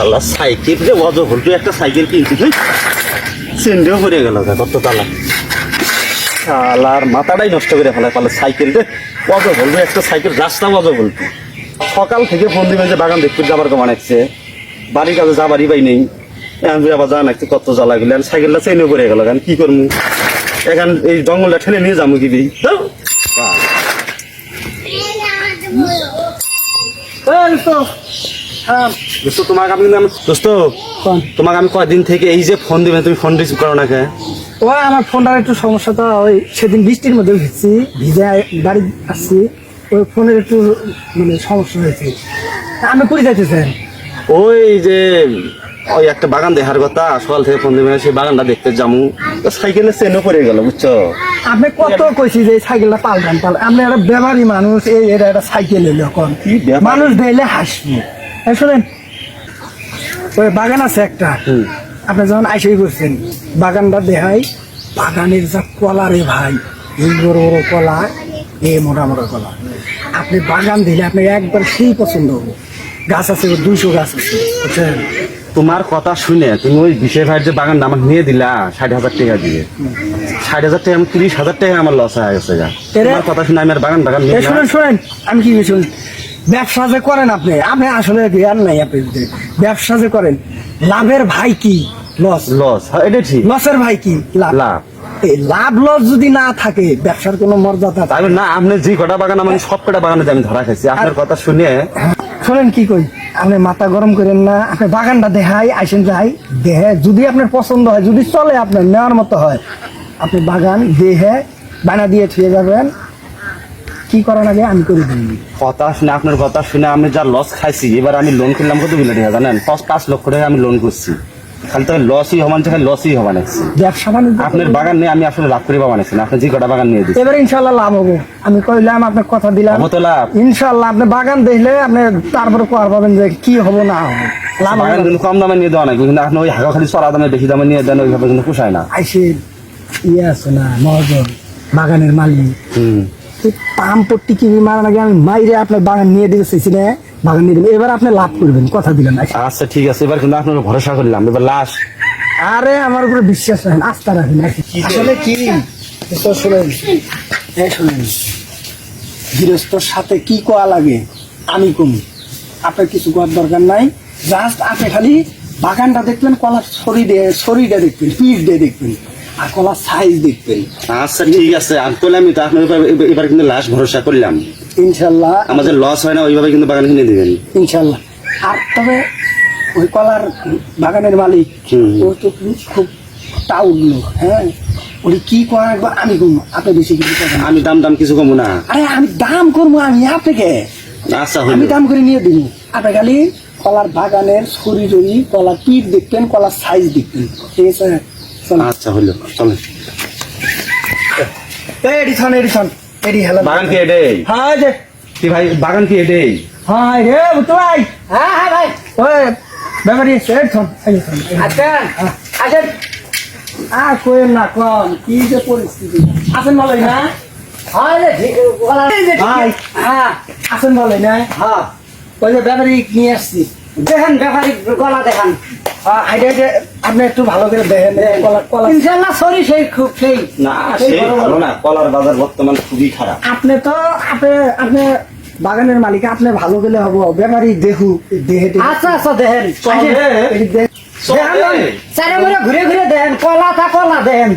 আল্লাহ cycle রে অজ ভুলটু একটা cycle কিনছি তুই সেন্ডেও পড়ে গেল কত তালা। আলার মাথাটাই নষ্ট করে ফেলায় পালে সাইকেল রে। অজ ভুলটু একটা সাইকেল, রাস্তা অজ ভুলটু সকাল থেকে ফোন দিবেন যে, বাগান দেখতে যাবার কমান আসছে বাড়ির কাছে যাবারই পাই নেই। এখন তুই আবার জান একটু কত জ্বালা গেলে সাইকেলটা চেনে পড়ে গেল এখন কি করব এখন, এই জঙ্গলটা ঠেলে নিয়ে যাব কি দিই দোস্ত তোমাকে আমি দোস্ত তোমাকে আমি থেকে এই যে ফোন দিবেন তুমি ফোন রিসিভ করো না কে ও আমার ফোনটার একটু সমস্যা তো ওই সেদিন বৃষ্টির মধ্যে ভিজছি ভিজে বাড়ি আসছি ওই ফোনের একটু মানে সমস্যা হয়েছে। আমি করে যাইতেছেন ওই যে ওই একটা বাগান দেখার কথা সকাল থেকে ফোন দিবেন সেই বাগানটা দেখতে যামু তো সাইকেলে চেনও পড়ে গেল বুঝছ? আপনি কত কইছি যে সাইকেলটা পাল্টান পাল্টান আপনি একটা ব্যাপারী মানুষ এই এটা একটা সাইকেল এলো এখন? মানুষ দেখলে হাসবে। এই শোনেন ওই বাগান আছে একটা। আপনি যখন আইসেই করছেন বাগানটা দেখাই বাগানের যা কলা রে ভাই এই বড় বড় কলা এ মোটা মোটা কলা। আপনি বাগান দিলে আপনি একবার সেই পছন্দ হবে। গাছ আছে দুইশো গাছ আছে বুঝছেন? তোমার কথা শুনে তুমি ওই বিশেষ ভাইয়ের যে বাগানটা আমাকে নিয়ে দিলা ষাট হাজার টাকা দিয়ে। ষাট হাজার টাকা আমি তিরিশ হাজার টাকা আমার লস হয়ে গেছে তোমার কথা শুনে আমি আর বাগান বাগান নিয়ে। শুনেন শুনেন আমি কি বলছি ব্যবসা যে করেন আপনি আপনি আসলে জ্ঞান নাই আপনি ব্যবসা যে করেন লাভের ভাই কি? লস লস হ্যাঁ, এটা ঠিক। লসের ভাই কি? লাভ। লাভ। এই লাভ লস যদি না থাকে ব্যবসার কোনো মর্যাদা থাকে না। আপনি যে কটা বাগান আমি সব কটা বাগানে আমি ধরা খাইছি আপনার কথা শুনে শোনেন কি কই? আপনি মাথা গরম করেন না, আপনি বাগানটা দেখাই আইসেন যাই, দেহে যদি আপনার পছন্দ হয়, যদি চলে আপনার নেওয়ার মতো হয়, আপনি বাগান, দেহে বানা দিয়ে থুয়ে যাবেন। কি করার আগে আমি করে দিই। কথা শুনে, আপনার কথা শুনে আমি যা লস খাইছি, এবার আমি লোন করলাম কত বিলে টাকা জানেন? পাঁচ লক্ষ টাকা আমি লোন করছি। খালি তো লসই হবান খালি লসই হবা নাকছি ব্যবসা বাণিজ্য আপনার বাগান নিয়ে আমি আসলে লাভ করে নাকছি আপনি যে কটা বাগান নিয়ে দিচ্ছি এবার ইনশাল্লাহ লাভ হব। আমি কইলাম আপনার কথা দিলাম। হব তো লাভ? ইনশাল্লাহ আপনি বাগান দেখলে আপনি তারপরে কোয়ার পাবেন যে কি হব না হব। লাভ বাগান কিন্তু কম দামে নিয়ে দেওয়া নাই কিন্তু আপনি ওই খালি চড়া দামে বেশি দামে নিয়ে দেন ওইভাবে কিন্তু পোষায় না। আইসে ইয়ে আছে না মহাজন বাগানের মালিক। হুম। পাম পট্টি কিনে মারার আগে আমি মাইরে আপনার বাগান নিয়ে দিতে চাইছি না। বাগান নিয়ে এবার আপনি লাভ করবেন কথা দিলেন আচ্ছা ঠিক আছে এবার কিন্তু আপনার ভরসা করলাম এবার লাশ। আরে আমার উপরে বিশ্বাস রাখেন আস্থা রাখেন আসলে কি? তো শুনেন এই শুনেন গৃহস্থর সাথে কি কোয়া লাগে? আমি কমি। আপনার কিছু করার দরকার নাই। জাস্ট আপনি খালি বাগানটা দেখবেন কলার ছড়ি দিয়ে ছড়িটা দেখবেন পিস দিয়ে দেখবেন আর কলার সাইজ দেখবেন। আচ্ছা ঠিক আছে আর তাহলে আমি তো আপনার এবার কিন্তু লাশ ভরসা করলাম। ইনশাল্লাহ। আমাদের লস হয় না ওইভাবে কিন্তু বাগান কিনে দিবেন। ইনশাল্লাহ। আর তবে ওই কলার বাগানের মালিক। ও তো খুব- টাউট লোক হ্যাঁ? ওই কি করা একবার আমি করব আপনি বেশি কিছু আমি দাম দাম কিছু কমু না। আরে আমি দাম করব আমি আপনাকে। আচ্ছা আমি দাম করে নিয়ে দিব আপনি খালি কলার বাগানের ছড়ি জড়ি কলার পিঠ দেখবেন কলার সাইজ দেখবেন ঠিক আছে? আচ্ছা হইল। চলেন। এই এডিশন এডিশন এডি হ্যালো। বাগান কি এটাই হ্যাঁ যে। কি ভাই বাগান কি এটাই হ্যাঁ রে বুঝতে ভাই। হ্যাঁ হ্যাঁ ভাই। ওই ব্যাপারি এডিশন এডিশন আচ্ছা আচ্ছা। আর কোয়েন না কোন কি যে পরিস্থিতি। আসেন ভালোই না হয় রে, ঠিক, বলা এই ভাই হ্যাঁ। আসেন ভালোই না হ্যাঁ, ওই যে ব্যাপারি নিয়ে আসছি। দেখেন ব্যাপারী গলা দেখান। হাইডে আপনি একটু ভালো করে দেখেন কলা কলা ইনশাল্লাহ সরি সেই খুব সেই না সেই সেই। ভালো কলার বাজার বর্তমান খুবই খারাপ। আপনি তো আপনি আপনি বাগানের মালিক আপনি ভালো গেলে হব ব্যাপারী দেহু দেহে আচ্ছা আচ্ছা দেখেন। ঘুরে ঘুরে দেন কলা তা কলা দেন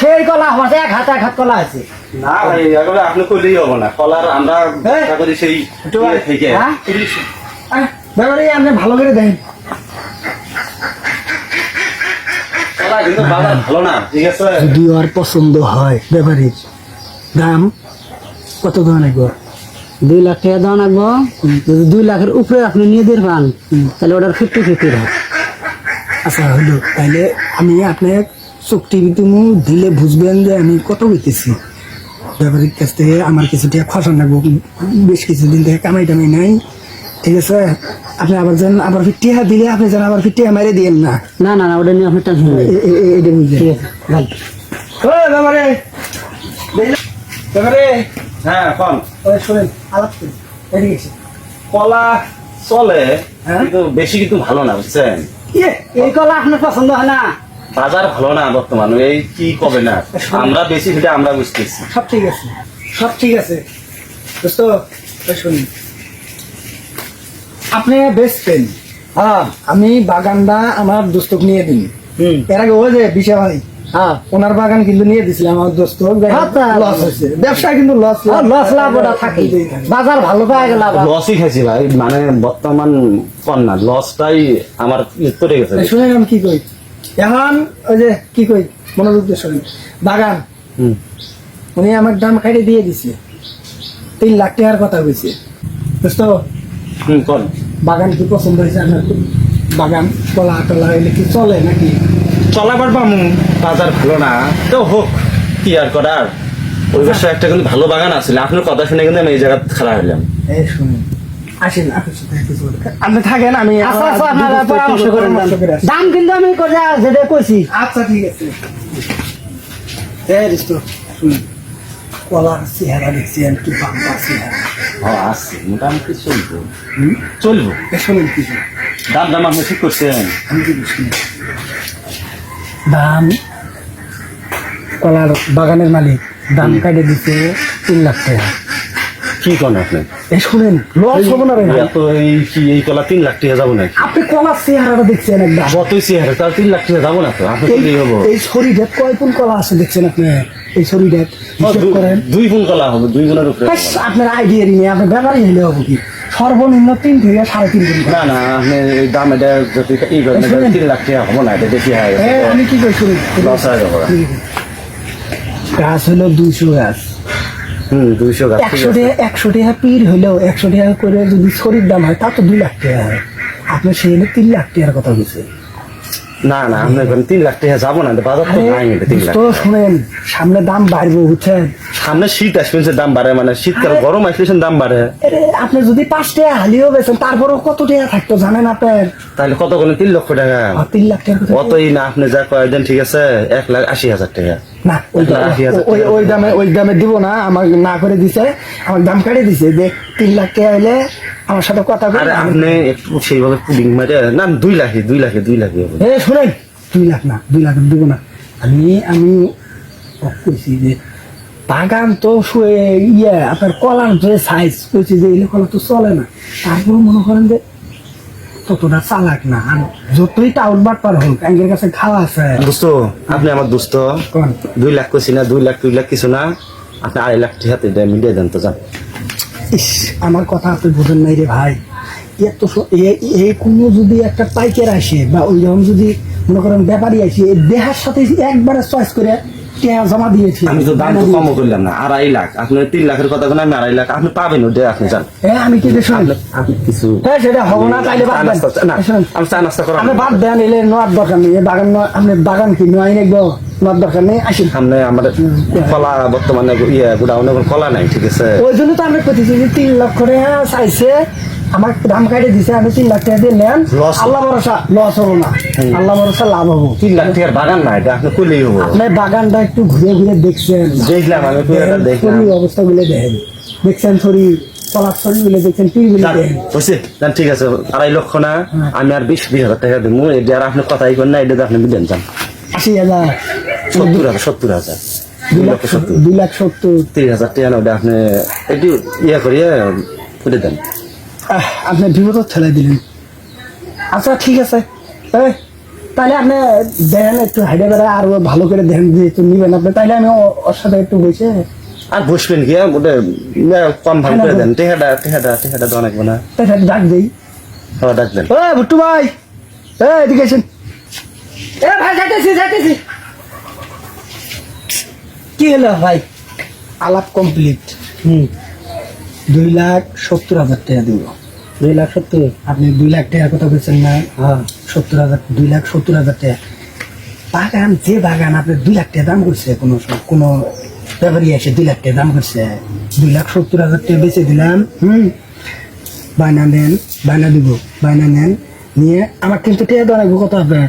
সেই কলা হচ্ছে এক হাত এক হাত কলা আছে। না আপনি করলেই হব না। কলার আমরা সেই থেকে। হ্যাঁ? আহ, ব্যাপারী আপনি ভালো করে দেখেন। কলা কিন্তু বাজার ভালো না ঠিক আছে? যদি ওর পছন্দ হয় ব্যাপারীর দাম কত দাম লাগবে? দুই লাখ টাকা দাও লাগবো। যদি দুই লাখের উপরে আপনি নিয়ে দিয়ে পান তাহলে ওটার ফিফটি ফিফটি হয় আচ্ছা হলো তাইলে আমি আপনার চুক্তি তুমি দিলে বুঝবেন যে আমি কত হইতেছি। ব্যাপারীর কাছ থেকে আমার কিছু টাকা খসা নেব বেশ কিছুদিন থেকে কামাই টামাই নাই ঠিক আছে? আপনি আবার যেন আবার ফির টিহা দিলে আপনি যেন আবার ফির টিহা মারে দিয়েন না। না না না ওটা নিয়ে আপনি টেনশন নেই এ- এ- এ- এটা বুঝলেন ঠিক আছে ভালো ওই ব্যাপারে ব্যাপারে হ্যাঁ কোন। ওই শোনেন আলাপ করি। এদিকে। কলা চলে হ্যাঁ? কিন্তু বেশি কিন্তু ভালো না বুঝছেন? ইয়ে, এই কলা আপনার পছন্দ হয় না। বাজার ভালো না বর্তমান এই কি কবে না? আমরা বেশি সেটা আমরা বুঝতেছি। সব ঠিক আছে সব ঠিক আছে। দোস্ত ওই শুনুন। আপনি বেস্ট ফ্রেন্ড হ্যাঁ আমি বাগানটা আমার দোস্তক নিয়ে দিন হুম। এর আগে ওই যে বিশা ভাই হ্যাঁ। ওনার বাগান কিন্তু নিয়ে দিছিলাম আমার দোস্ত। লস হয়েছে। ব্যবসা কিন্তু লস লস লাভ ওটা থাকে বাজার ভালো পাওয়া গেল লসই খাইছি ভাই মানে বর্তমান কন্যা লসটাই আমার উত্তরে গেছে। শুনেন আমি কি কই? এখন ওই যে কি কই? মনোযোগ দিয়ে শুনেন। বাগান। হুম। উনি আমার দাম খাইতে দিয়ে দিছে। তিন লাখ টাকার কথা কইছে। দোস্ত হুম কোন বাগান কি পছন্দ হয়েছে আপনার বাগান কলা টলা এলে কি চলে নাকি? চলাবার পামু বাজার ভালো না। তো হোক কি আর করার? ওই বছর একটা কিন্তু ভালো বাগান আছিল আপনার কথা শুনে কিন্তু আমি এই জায়গা খারাপ হলাম এই শুনুন আসেন বলি। আপনি থাকেন আমি আচ্ছা আচ্ছা আপনারা পরামর্শ করেন। দাম কিন্তু আমি কোথা যেটা কইছি। আচ্ছা ঠিক আছে। এই দোস্ত শুনুন। কলার চেহারা দেখছেন কি বাংলা চেহারা। আসছে আছে মোটামুটি চলবো। চলবো? শুনুন কিছু দাম দাম আপনি ঠিক করছেন? আমি কি শুনি দাম কলার বাগানের মালিক দাম কাটে দিতে তিন লাখ টাকা। কি করেন আপনি? এ শুনেন লস হব না রে এত এই কি এই কলা তিন লাখ টাকা যাব নাকি? আপনি কলার চেহারাটা দেখছেন একদম। যতই চেহারা? তার তিন লাখ টাকা যাব না তো? আপনি কি হব। এই শরীরে কয় পুন কলা আছে দেখছেন আপনি? এই শরীরে ও, করেন। দুই কলা হবে দুই গুণের উপরে আপনার আইডিয়া নিয়ে আপনার ব্যাপারই হবে কি? সর্বনিম্ন তিন থেকে সাড়ে তিন কলা। না না আপনি দাম এটা যদি ই করেন তিন লাখ টাকা হব না এটা বেশি হয় আমি কি কই শুনুন লস হয়ে গাছ হলো দুইশো গাছ। দুইশো একশো। টাকা একশো টাকা পির হলেও একশো টাকা করে যদি শরীর দাম হয় তা তো দুই লাখ টাকা হয়। আপনার সেই হলে তিন লাখ টাকার কথা বলছে না না আপনি এখন তিন লাখ টাকা যাব না বাজার তো নাই এটা তিন লাখ তো শুনেন সামনে দাম বাড়বে বুঝছেন? সামনে শীত আসবে দাম বাড়ে মানে শীতকাল গরম আসলে দাম বাড়ে। আপনি যদি পাঁচ টাকা হালিও বেছেন তারপরেও কত টাকা থাকতো জানেন আপনার তাহলে কত করে তিন লক্ষ টাকা। আর তিন লাখ টাকা অতই না আপনি যা কয়েকদিন ঠিক আছে? এক লাখ আশি হাজার টাকা। না ওই ওই দামে ওই দামে দিব না আমার না করে দিছে আমার দাম কাটিয়ে দিছে যে তিন লাখ টাকা আমার সাথে কথা বলে। আপনি একটু সেইভাবে পুডিং মারে না দুই লাখে দুই লাখে দুই লাখে হবে। এ শুনেন দুই লাখ না দুই লাখ দিব না। আমি আমি কইছি যে বাগান তো শুয়ে ইয়ে আপনার কলার যে সাইজ কইছি যে এলে কলা তো চলে না। তারপর মনে করেন যে ততটা চালাক না আর যতই টাউন বাট পার হোক আঙ্গের কাছে খাওয়া আছে। দোস্ত আপনি আমার দোস্ত। দুই লাখ কইছি না দুই লাখ দুই লাখ কিছু না। আপনি আড়াই লাখ এটা মিলিয়ে দেন তো যান। ইস আমার কথা আপনি বোঝেন নাই রে ভাই। এত এ- এ কোনো যদি একটা পাইকার আসে বা ওই রকম যদি মনে করেন ব্যাপারী আসে দেহার সাথে একবারে চয়েস করে জমা দিয়েছি। আমি তো দাম তো কম করলাম না আড়াই লাখ। আপনি তিন লাখের কথা বলে আমি আড়াই লাখ। আপনি পাবেন ওটা আপনি যান। হ্যাঁ আমি কি আপনি কিছু হ্যাঁ সেটা হব না তাইলে বাদ চা দেন। নাস্তা- না, শুনুন, আমি চা নাস্তা করাবো। আপনি বাদ দেন এলে নোয়ার দরকার নেই। বাগান আপনি বাগান কি নয় নেব নোয়ার দরকার নেই? আসেন। সামনে আমাদের কলা বর্তমানে ইয়ে গুডাউনে কলা নাই ঠিক আছে? ওই জন্য তো আমি করতেছি যে তিন লক্ষ টাকা চাইছে। আমার দাম কাটে দিছে আমি তিন লাখ টাকা দিয়ে নেন। আল্লাহ ভরসা লস হব না। আল্লাহ ভরসা লাভ হব। তিন লাখ টাকার বাগান না এটা আপনি করলেই হব। আপনি বাগানটা একটু ঘুরে ঘুরে দেখছেন। দেখলাম আমি পুরোটা দেখলাম। শরীর অবস্থা গুলো দেখেন। দেখছেন শরীর ঠিক আছে আড়াই লক্ষ না হ্যাঁ। আমি আর বিশ বিশ হাজার টাকা দেবো। এটা আর আপনি কথাই করেন না এটা আপনি মিলেন যান। আশি হাজার। সত্তর হাজার সত্তর হাজার। দুই লাখ সত্তর। দুই লাখ সত্তর। তিরিশ হাজার টাকা না ওটা আপনি একটু ইয়ে করিয়ে করে দেন। আপনি বিপদ ঠেলাই দিলেন। আচ্ছা ঠিক আছে। তাহলে আপনি দেন একটু হাইডে বেড়া আর ভালো করে দেন যেহেতু নিবেন আপনি তাহলে আমি ওর সাথে একটু বসে আর বসবেন কি? ওটা ইয়ে কম ভালো করে দেন। টেহাটা টেহাটা টেহাটা তো অনেক না। ডাক দেই। সবাই ডাক দেন। ও ভুট্টু ভাই। এই এদিকে আসেন এ ভাই যাইতেছি যাইতেছি। কি হলো ভাই? আলাপ কমপ্লিট হুম। দুই লাখ সত্তর হাজার টাকা দিব। দুই লাখ সত্তর। আপনি দুই লাখ টাকার কথা বলছেন না? হ্যাঁ। সত্তর হাজার দুই লাখ সত্তর হাজার টাকা। বাগান যে বাগান আপনি দুই লাখ টাকা দাম করছে কোনো কোনো ব্যাপারী এসে দুই লাখ টাকা দাম করছে। দুই লাখ সত্তর হাজার টাকা বেচে দিলাম হুম? বায়না নেন বায়না দিব বায়না নেন নিয়ে আমার কিন্তু টাকা দেওয়া লাগবে কত আপনার।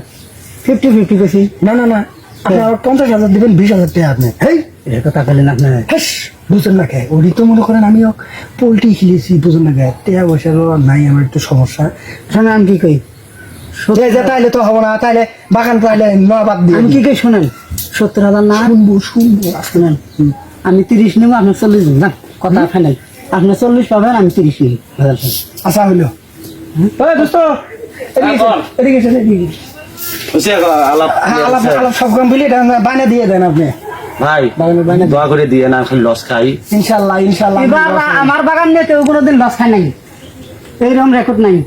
ফিফটি ফিফটি বেশি। না না না আপনি পঞ্চাশ হাজার দিবেন বিশ হাজার টাকা আপনি। হেই এর কথা বলেন আপনার হেস! বুঝেন না খায় ওরই তো মনে করেন আমিও পোলট্রি খেলেছি বুঝেন না খায় টেয়া পয়সারও নাই আমার একটু সমস্যা। শোনেন আমি কি কই? যে যে তাইলে তো হবে না তাইলে বাগান তাইলে ন বাদ দিয়ে আমি কি কই শোনেন? সত্তর হাজার না? শুনব শুনব। শুনেন। আমি তিরিশ নেব আপনার চল্লিশ দিন না কথা ফাইনাল আপনার চল্লিশ পাবেন আমি তিরিশ টাকা। আচ্ছা হইল। ওই দোস্ত এদিকে এদিকে এদিকে হ্যাঁ আলাপ আলাপ সব দিয়ে দেন আপনি। ভাই দোয়া করে দিয়ে না লস খাই। ইনশাল্লাহ ইনশাল্লাহ আমার বাগান নিয়ে কেউ কোনোদিন লস খায় নাই। এইরকম রেকর্ড নাই।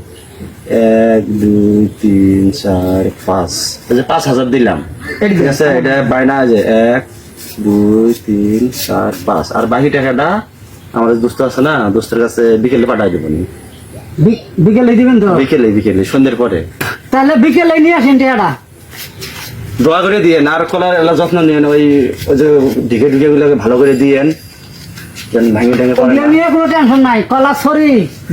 এক দুই তিন চার পাঁচ। এই পাঁচ হাজার দিলাম। এই যে, ঠিক আছে এটা বাইনা আছে এক দুই তিন চার পাঁচ। আর বাকি টাকাটা আমাদের দোস্ত আছে না দোস্তের কাছে বিকেলে পাঠাই দেবো নি। বি- বিকেলে দিবেন তো? বিকেলে বিকেলে সন্ধ্যের পরে। তাহলে বিকেলে নিয়ে আসেন টিয়াটা দোয়া করে দিয়েন আর কলার এলা যত্ন নিয়েন ওই ওই যে ঢিকে ঢিকে গুলোকে ভালো করে দিয়েন ভাঙে টাঙে। নিয়ে কোনো টেনশন নাই কলা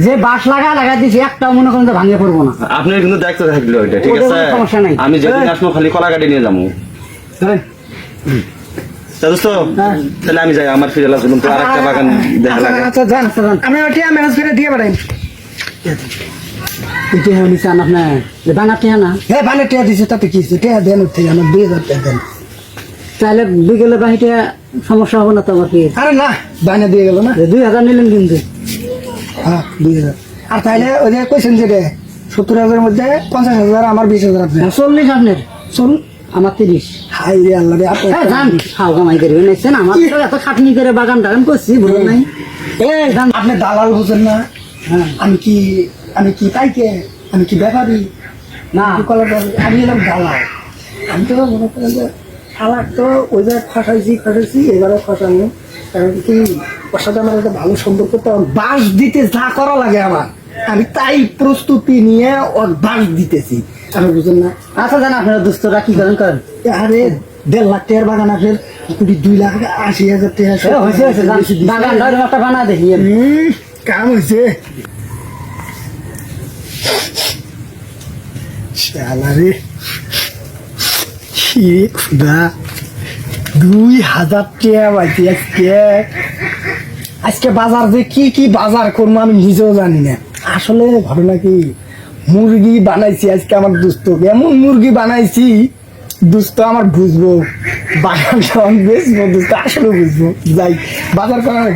যে লাগা লাগা দিছি একটাও মনে করেন যে ভাঙে পড়ব না আপনার কিন্তু দায়িত্ব থাকল এটা ঠিক আছে সমস্যা নাই। আমি যেদিন আসব খালি কলা কাটি নিয়ে যাব। দোস্ত হ্যাঁ। তাহলে আমি যাই আমার ফিরে আসলাম তো আরেকটা বাগান দেখা লাগে আচ্ছা যান আচ্ছা। আমি করে দিয়ে পারেন এটি হলি আপনার বাঙা টিয়া না? হ্যাঁ ভালো টিয়া দিছে তাতে কি? টিয়া দেন থেকে আমার দুই হাজার দেন তাহলে বিকেলে বাহিটা সমস্যা হবে না তো আমার কি আরে না বাইনা দিয়ে গেল না। দুই হাজার নিলেন কিন্তু। হ্যাঁ দুই হাজার। আর তাইলে ওই যে কইছেন যে সত্তর হাজারের মধ্যে পঞ্চাশ হাজার আমার বিশ হাজার আপনার চল্লিশ আপনার। চল। আমার তিরিশ। হাই রে আল্লাহ রে আপনি হ্যাঁ খাও কামাই করবে নিচ্ছেন আমার তো এত খাটনি করে বাগান টাগান করছি বুঝলেন নাই। এই আপনি দালাল বুঝেন না। হ্যাঁ। আমি কি আমি কি পাইকে? আমি কি ব্যাপারী? না। আমি কলার আমি এলাম দালাল। আমি তো মনে করেন যে শালাক তো ওই জায়গায় খসাইছি খসাইছি এবারে খসানো কারণ কি ওর সাথে আমার একটা ভালো সম্পর্ক তো বাস দিতে যা করা লাগে আমার। আমি তাই প্রস্তুতি নিয়ে ওর বাস দিতেছি। আমি বুঝেন না। আচ্ছা জান আপনারা দুস্থরা কি করেন করেন। আরে দেড় লাখ টাকার বাগান আপনার কোটি দুই লাখ আশি হাজার টাকা বাগান বানা দেখি। কাম হয়েছে। শালা রে খুদা দুই হাজার টাকা আজকে। আজকে বাজার যে কি কি বাজার করব আমি নিজেও জানি না। আসলে ঘটনা কি, মুরগি বানাইছি আজকে আমার দুস্থ এমন মুরগি বানাইছি দুস্থ আমার বুঝব বাগান বেচবো দুস্থ আসলে বুঝব। যাই, বাজার করার